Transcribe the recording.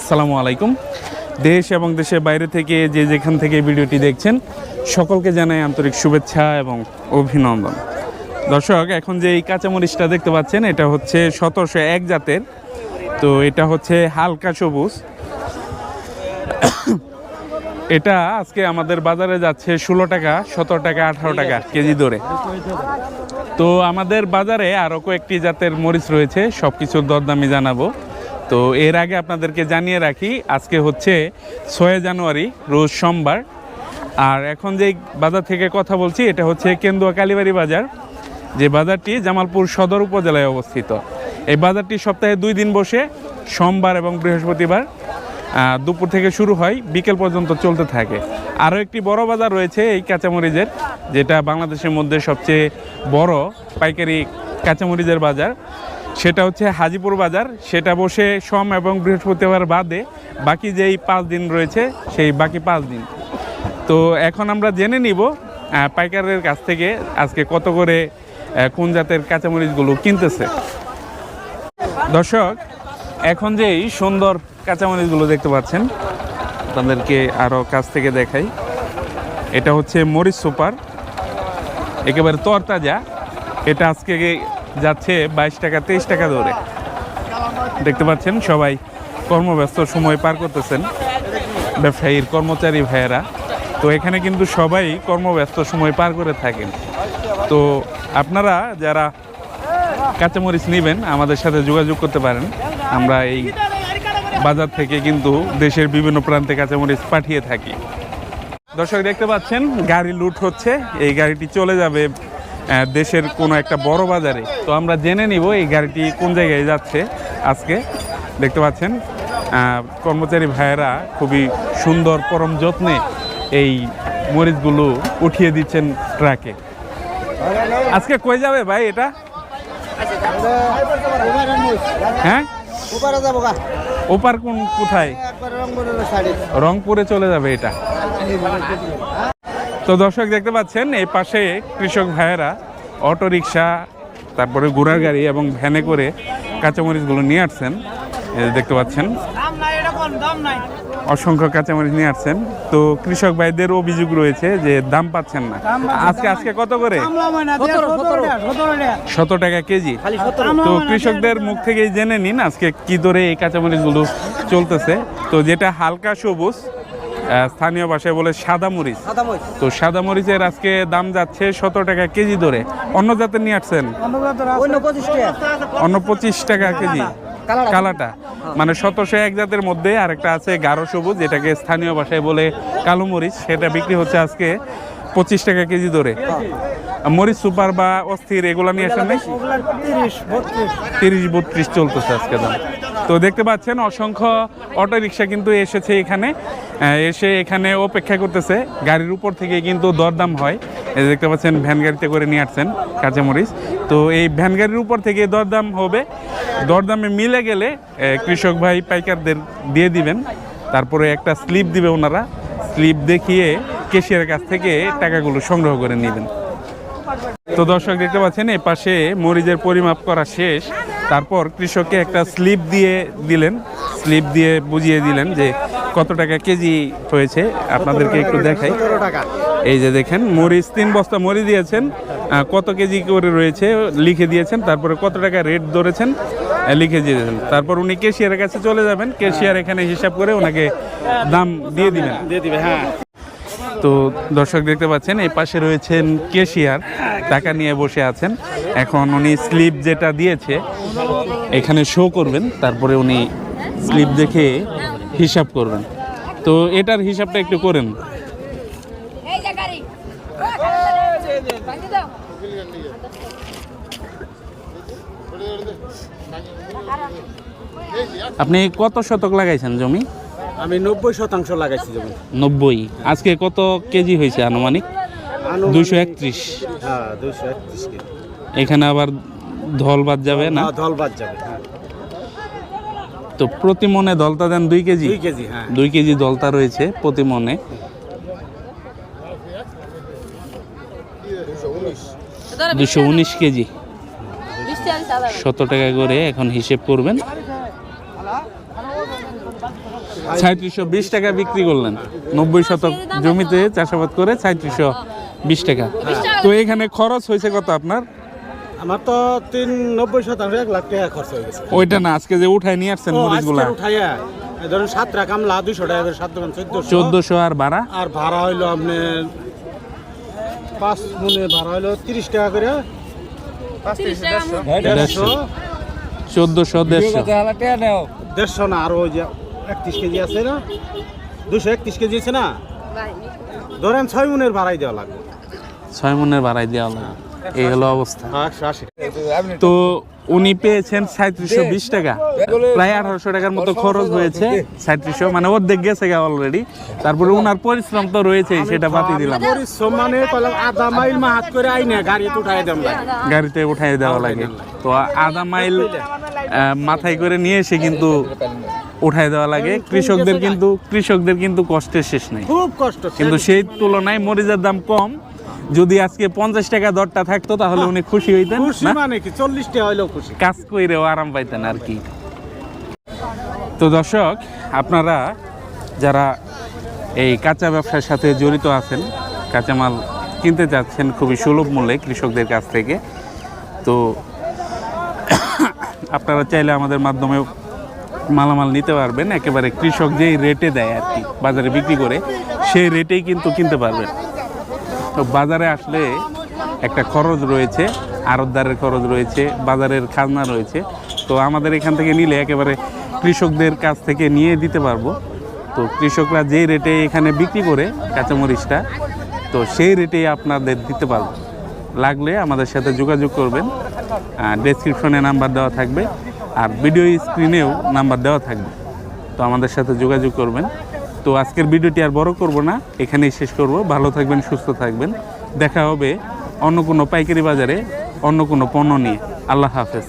আসসালামু আলাইকুম। দেশ এবং দেশের বাইরে থেকে যে যেখান থেকে ভিডিওটি দেখছেন, সকলকে জানাই আন্তরিক শুভেচ্ছা এবং অভিনন্দন। দর্শক, এখন যে এই কাঁচামরিচটা দেখতে পাচ্ছেন, এটা হচ্ছে সতেরোশো এক জাতের। তো এটা হচ্ছে হালকা সবুজ। এটা আজকে আমাদের বাজারে যাচ্ছে ষোলো টাকা, সতেরো টাকা, আঠারো টাকা কেজি দরে। তো আমাদের বাজারে আরও কয়েকটি জাতের মরিচ রয়েছে সব কিছুর দরদামি জানাব। তো এর আগে আপনাদেরকে জানিয়ে রাখি, আজকে হচ্ছে ছয় জানুয়ারি, রোজ সোমবার। আর এখন যে বাজার থেকে কথা বলছি, এটা হচ্ছে কেন্দুয়া কালীবাড়ি বাজার। যে বাজারটি জামালপুর সদর উপজেলায় অবস্থিত। এই বাজারটি সপ্তাহে দুই দিন বসে, সোমবার এবং বৃহস্পতিবার দুপুর থেকে শুরু হয়, বিকেল পর্যন্ত চলতে থাকে। আরও একটি বড় বাজার রয়েছে এই কাঁচামরিচের, যেটা বাংলাদেশের মধ্যে সবচেয়ে বড় পাইকারি কাঁচামরিচের বাজার। সেটা হচ্ছে হাজিপুর বাজার। সেটা বসে সোম এবং বৃহস্পতিবার বাদে বাকি যেই পাঁচ দিন রয়েছে, সেই বাকি পাঁচ দিন। তো এখন আমরা জেনে নিব পাইকারের কাছ থেকে আজকে কত করে কোন জাতের কাঁচামরিচগুলো কিনতেছে। দর্শক, এখন যে এই সুন্দর কাঁচামরিচগুলো দেখতে পাচ্ছেন, আপনাদেরকে আরও কাছ থেকে দেখাই। এটা হচ্ছে মরিচ সুপার, একেবারে তরতাজা। এটা আজকে যাচ্ছে বাইশ টাকা, তেইশ টাকা ধরে দেখতে পাচ্ছেন সবাই কর্মব্যস্ত, সময় পার করতেছেন ব্যবসায়ীর কর্মচারী ভাইয়েরা। তো এখানে কিন্তু সবাই কর্মব্যস্ত, সময় পার করে থাকেন। তো আপনারা যারা কাঁচামরিচ নেবেন, আমাদের সাথে যোগাযোগ করতে পারেন। আমরা এই বাজার থেকে কিন্তু দেশের বিভিন্ন প্রান্তে কাঁচামরিচ পাঠিয়ে থাকি। দর্শক, দেখতে পাচ্ছেন, গাড়ি লুট হচ্ছে। এই গাড়িটি চলে যাবে দেশের কোনো একটা বড় বাজারে। তো আমরা জেনে নিব এই গাড়িটি কোন জায়গায় যাচ্ছে আজকে। দেখতে পাচ্ছেন কর্মচারী ভাইয়েরা খুবই সুন্দর পরম যত্নে এই মরিচগুলো উঠিয়ে দিচ্ছেন ট্রাকে। আজকে কই যাবে ভাই এটা? হ্যাঁ? ওপার কোন কোথায়? রংপুরে চলে যাবে এটা। তো দর্শক দেখতে পাচ্ছেন এই পাশে কৃষক ভাইয়েরা অটো রিক্সা তারপরে ঘোড়ার গাড়ি এবং ভ্যানে করে কাঁচামরিচগুলো নিয়ে আসছেন। দেখতে পাচ্ছেন দাম নাই এটা কোন দাম নাই অসংখ্য কাঁচামরিচ নিয়ে আসছেন। তো কৃষক ভাইদের অভিযোগ রয়েছে যে দাম পাচ্ছেন না। আজকে আজকে কত করে? শত টাকা কেজি। তো কৃষকদের মুখ থেকেই জেনে নিন আজকে কি দরে এই কাঁচামরিচগুলো চলতেছে। তো যেটা হালকা সবুজ স্থানীয় ভাষায় বলে সাদা মরিচ তো সাদা মরিচের আজকে দাম যাচ্ছে সতেরো টাকা কেজি ধরে। অন্য জাতের নিয়ে আসছেন? অন্য পঁচিশ টাকা। অন্য পঁচিশ টাকা কেজি। কালাটা মানে শতশো এক জাতের মধ্যে আরেকটা আছে গাঢ় সবুজ যেটাকে স্থানীয় ভাষায় বলে কালো মরিচ। সেটা বিক্রি হচ্ছে আজকে পঁচিশ টাকা কেজি ধরে। মরিচ সুপার বা অস্থির এগুলা নিয়ে আসেন নাই? তিরিশ তিরিশ বত্রিশ চলতেছে আজকে দাম। তো দেখতে পাচ্ছেন অসংখ্য অটো রিক্সা কিন্তু এসেছে এখানে। এসে এখানে অপেক্ষা করতেছে। গাড়ির উপর থেকে কিন্তু দরদাম হয়। দেখতে পাচ্ছেন, ভ্যান গাড়িতে করে নিয়ে আসছেন কাঁচামরিচ। তো এই ভ্যান গাড়ির উপর থেকে দরদাম হবে। দরদামে মিলে গেলে কৃষক ভাই পাইকারদের দিয়ে দিবেন। তারপরে একটা স্লিপ দিবে ওনারা। স্লিপ দেখিয়ে কেশিয়ারের কাছ থেকে টাকাগুলো সংগ্রহ করে নেবেন। তো দর্শক, দেখতে পাচ্ছেন এই পাশে মরিচের পরিমাপ করা শেষ। তারপর কৃষককে একটা স্লিপ দিয়ে দিলেন স্লিপ দিয়ে বুঝিয়ে দিলেন যে কত টাকা কেজি হয়েছে। আপনাদেরকে একটু দেখাই। এই যে দেখেন মরিচ তিন বস্তা মরিচ দিয়েছেন কত কেজি করে রয়েছে লিখে দিয়েছেন তারপরে কত টাকা রেট ধরেছেন লিখে দিয়েছেন তারপর উনি কেশিয়ারের কাছে চলে যাবেন কেশিয়ার এখানে হিসাব করে ওনাকে দাম দিয়ে দিবেন। দিয়ে দিবে হ্যাঁ। তো দর্শক দেখতে পাচ্ছেন এই পাশে রয়েছেন কেশিয়ার টাকা নিয়ে বসে আছেন। এখন উনি স্লিপ যেটা দিয়েছে এখানে শো করবেন তারপরে উনি স্লিপ দেখে হিসাব করবেন। তো এটার হিসাবটা একটু করেন। আপনি কত শতক লাগাইছেন জমি? আমি নব্বই শতাংশ লাগাইছি জমি। নব্বই। আজকে কত কেজি হয়েছে আনুমানিক? দুশো একত্রিশ। হ্যাঁ দুইশো একত্রিশ কেজি। এখানে আবার ধল বাদ যাবে না? হ্যাঁ, ধল বাদ যাবে। তো প্রতি মনে দলতা দেন দুই কেজি? দুই কেজি হ্যাঁ। দুই কেজি দলতা রয়েছে প্রতি মনে দুশো উনিশ কেজি। শত টাকা করে এখন হিসেব করবেন। সাঁত্রিশশো বিশ টাকা বিক্রি করলেন। নব্বই শতক জমিতে চাষাবাদ করে সাঁত্রিশশো বিশ টাকা। তো এখানে খরচ হয়েছে কত আপনার? আমার তো তিন নব্বই শতাংশ এক লাখ টাকা খরচ হয়ে গেছে। ওইটা না আজকে যে উঠায় নিয়ে আসছেন মরিচগুলা। উঠাইয়া ধরুন সাতটা কামলা দুইশো টাকা সাত দোকান চোদ্দশো। চোদ্দশো আর বাড়া আর ভাড়া হইল আপনার পাঁচ মনে ভাড়া হইল তিরিশ টাকা করে। দেড়শো। চোদ্দশো দেড়শো। দেড়শো না আর ওই যে একত্রিশ কেজি আছে না? দুশো একত্রিশ কেজি আছে না? ধরেন ছয় মনের ভাড়াই দেওয়া লাগবে। ছয় মনের বাড়াই দেওয়া লাগে এই হলো অবস্থা। তো উনি পেয়েছেন সাঁত্রিশশো বিশ টাকা। প্রায় আঠারোশো টাকার মতো খরচ হয়েছে সাঁত্রিশশো মানে অর্ধেক গেছে গা অলরেডি তারপরে ওনার পরিশ্রম তো রয়েছেই সেটা বাতি দিলাম। পরিশ্রম মানে আধা মাইল মাহাত করে আইনে গাড়িতে উঠাই লাগে। গাড়িতে উঠাই দেওয়া লাগে। তো আধা মাইল মাথায় করে নিয়ে এসে কিন্তু উঠাই দেওয়া লাগে। কৃষকদের কিন্তু কৃষকদের কিন্তু কষ্টের শেষ নেই। খুব কষ্ট। কিন্তু সেই তুলনায় মরিচের দাম কম। যদি আজকে পঞ্চাশ টাকা দরটা থাকতো তাহলে উনি খুশি হইতেন মানে কি? চল্লিশ টাকা হইলেও খুশি। কাজ কইরেও আরাম পাইতেন আর কি। তো দর্শক আপনারা যারা এই কাঁচা ব্যবসার সাথে জড়িত আছেন কাঁচামাল কিনতে চাচ্ছেন খুবই সুলভ মূল্যে কৃষকদের কাছ থেকে তো আপনারা চাইলে আমাদের মাধ্যমে মালামাল নিতে পারবেন। একেবারে কৃষক যেই রেটে দেয় আর কি বাজারে বিক্রি করে সেই রেটেই কিন্তু কিনতে পারবেন। তো বাজারে আসলে একটা খরচ রয়েছে, আড়তদারের খরচ রয়েছে, বাজারের খাজনা রয়েছে। তো আমাদের এখান থেকে নিলে একেবারে কৃষকদের কাছ থেকে নিয়ে দিতে পারব। তো কৃষকরা যে রেটে এখানে বিক্রি করে কাঁচামরিচটা, তো সেই রেটেই আপনাদের দিতে পারব। লাগলে আমাদের সাথে যোগাযোগ করবেন। ডেসক্রিপশনে নাম্বার দেওয়া থাকবে। আর ভিডিও স্ক্রিনেও নাম্বার দেওয়া থাকবে। তো আমাদের সাথে যোগাযোগ করবেন। তো আজকের ভিডিওটি আর বড় করব না, এখানেই শেষ করব। ভালো থাকবেন, সুস্থ থাকবেন। দেখা হবে অন্য কোনো পাইকারি বাজারে, অন্য কোনো পণ্য নিয়ে। আল্লাহ হাফেজ।